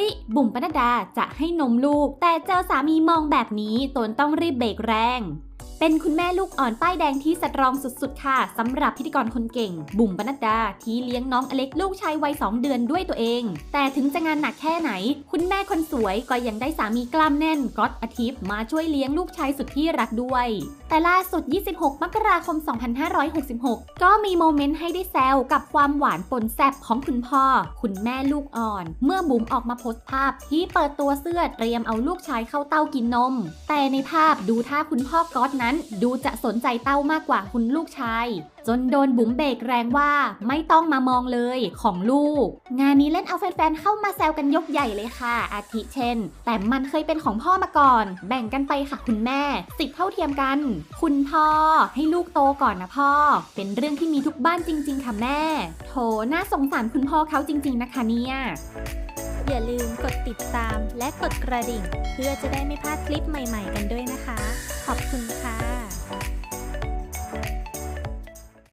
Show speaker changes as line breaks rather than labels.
ย บุ๋มปนัดดาจะให้นมลูก แต่เจอสามีมองแบบนี้ตนต้องรีบเบรกแรง เป็นคุณแม่ลูกอ่อนป้ายแดงที่สตรองสุดๆ ค่ะสำหรับพิธีกรคนเก่ง บุ๋มปนัดดา ที่เลี้ยงน้องอเล็กลูกชายวัย 2 เดือนด้วยตัวเอง แต่ถึงจะงานหนักแค่ไหน คุณแม่คนสวยก็ยังได้สามีกล้ามแน่นก๊อตอาทิตย์มาช่วยเลี้ยงลูกชายสุดที่รักด้วย แต่ล่าสุด 26 มกราคม 2566 ก็มีโมเมนต์ให้ได้แซวกับความหวานปนแซบของคุณพ่อ คุณแม่ลูกอ่อน เมื่อบุ๋มออกมาโพสต์ภาพที่เปิดตัวเสื้อเตรียมเอาลูกชายเข้าเต้ากินนม แต่ในภาพดูท่าคุณพ่อก๊อตนั้นดูจะสนใจเต้ามากกว่าคุณลูกชาย จนโดนบุ๋มเบรกแรงว่าไม่ต้องมามองเลยของลูก งานนี้เล่นเอาแฟนๆเข้ามาแซวกันยกใหญ่เลยค่ะ อาทิเช่น แต่มันเคยเป็นของพ่อมาก่อน แบ่งกันไปค่ะคุณแม่สิทธิเท่าเทียมกัน คุณพ่อให้ลูกโตก่อนนะพ่อ เป็นเรื่องที่มีทุกบ้านจริง ๆ ค่ะแม่ โถน่าสงสารคุณพ่อเขาจริง ๆ นะคะเนี่ย
อย่าลืมกดติดตามและกดกระดิ่ง เพื่อจะได้ไม่พลาดคลิปใหม่ ๆ กันด้วยนะคะ